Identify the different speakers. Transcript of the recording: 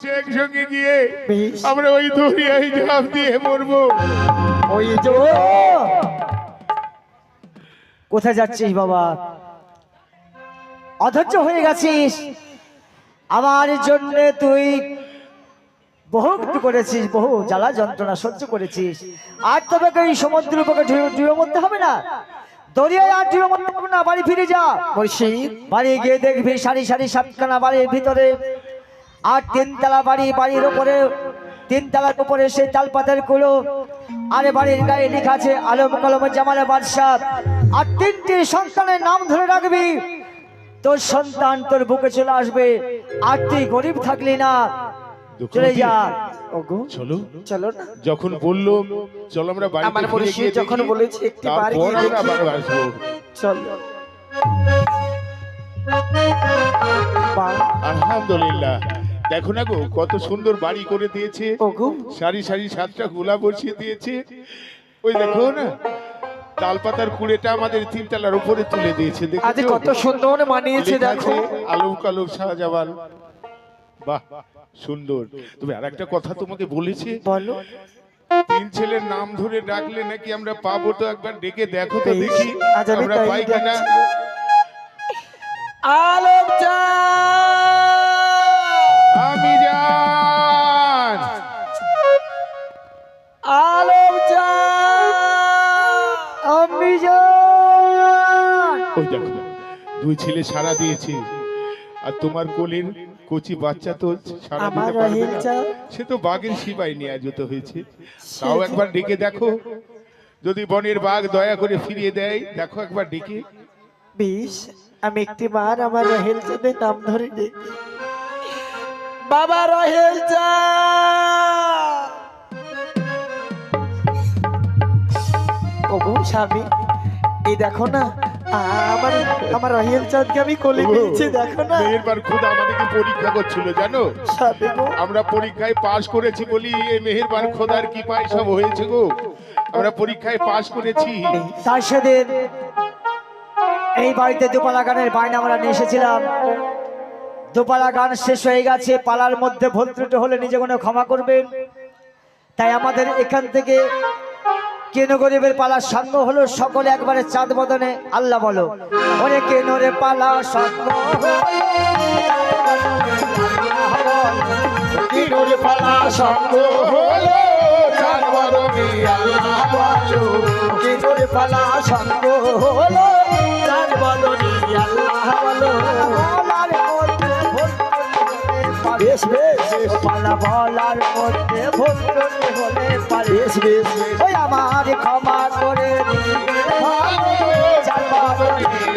Speaker 1: একসঙ্গে গিয়ে আমরা ওই দরিয়ায় ঝাঁপ দিয়ে মরবো।
Speaker 2: ওই যে কোথায় যাচ্ছিস বাবা? অধৈর্য হয়ে গেছিস। আমার জন্য তুই বহু কিছু করেছিস বহু জ্বালা যন্ত্রণা সহ্য করেছিস। আর তবে এই সমুদ্রের বুকে ডুবে মরতে হবে না। দরিয়ায় আর ডুবে মরতে হবে না বাড়ি ফিরে যা। মুর্শিদ বাড়ি গিয়ে দেখবি সারি সারি সাতখানা বাড়ির ভিতরে আর তিনতলা বাড়ি বাড়ির উপরে তিনতলার উপরে সেই তালপাতার কুলো। আরে বাড়ির গায়ে লেখা আছে আলম কলম জামালে বাদশাহ। আর তিনটি সন্তানের নাম ধরে রাখবি। তোর সন্তান তোর বুকে চলে আসবে আর তুই গরিব থাকলি না। চলে যা।
Speaker 1: চলো।
Speaker 2: চলো না।
Speaker 1: যখন বলল চলো আমরা ফিরে
Speaker 2: যখন বলেছে একটি বাড়ি চল।
Speaker 1: আলহামদুলিল্লাহ। দেখো না গো কত সুন্দর বাড়ি করে দিয়েছে। সারি সারি সাতটা গোলা বসিয়ে দিয়েছে। ওই দেখো না তালপাতার কুড়েটা আমাদের তিনতলার উপরে তুলে দিয়েছে দেখো
Speaker 2: আজ কত সুন্দর মানিয়েছে দেখো।
Speaker 1: আলম কালম শাহজাবাল বাহ সুন্দর। তবে আর একটা কথা তোমাকে বলেছে।
Speaker 2: বলো।
Speaker 1: তিন ছেলের নাম ধরে ডাকলে নাকি আমরা পাবো তো একবার ডেকে দেখো তো দেখি। আমরা পাই কিনা।
Speaker 2: আলোক
Speaker 1: ওই দেখো দুই ছেলে সারা দিয়েছে। আর তোমার কোলের কচি বাচ্চা তো সারা দিতে পারবে না। সে তো বাঘের সিপাই নিয়োজিত হয়েছে। তাও একবার ডেকে দেখো। যদি বনের বাঘ দয়া করে ফিরিয়ে দেয় দেখো একবার ডেকে।
Speaker 2: বেশ আমি একটি বার আমার রহেল চাঁদের নাম ধরে ডেকে। বাবা রহেল চাঁদ ওগো স্বামী এই দেখো না আমার আমার রহেল চাঁদকে আমি কোলে নিয়েছি দেখো না।
Speaker 1: মেহেরবার খোদা আমাদেরকে পরীক্ষা করছিল জানো? আমরা পরীক্ষায় পাশ করেছি বলি এই মেহেরবান খোদার কি পায় সব হয়েছে গো। আমরা পরীক্ষায় পাশ করেছি।
Speaker 2: তার সেদিন এই বাড়িতে দুপালা গানের বায়না আমরা নিয়ে এসেছিলাম। দুপালা গান শেষ হয়ে গেছে পালার মধ্যে ভুল ত্রুটি হলে নিজে কোনো ক্ষমা করবেন। তাই আমাদের এখান থেকে কেন গরিবের পালা সঙ্গ হলো সকলে একবারে চাঁদ বদনে? আল্লাহ বলো। ওরে কেন রে পালা
Speaker 1: কিনুর পালা সঙ্গ হলো? জানবরণী আল্লাহ বলো।
Speaker 2: কেন পালা সঙ্গ হলো? চাঁদ বদনে আল্লাহ বলো। বেশ বেশ পালা বলার মধ্যে ভুল হলে পারে বেশ বেশ। ওই আমার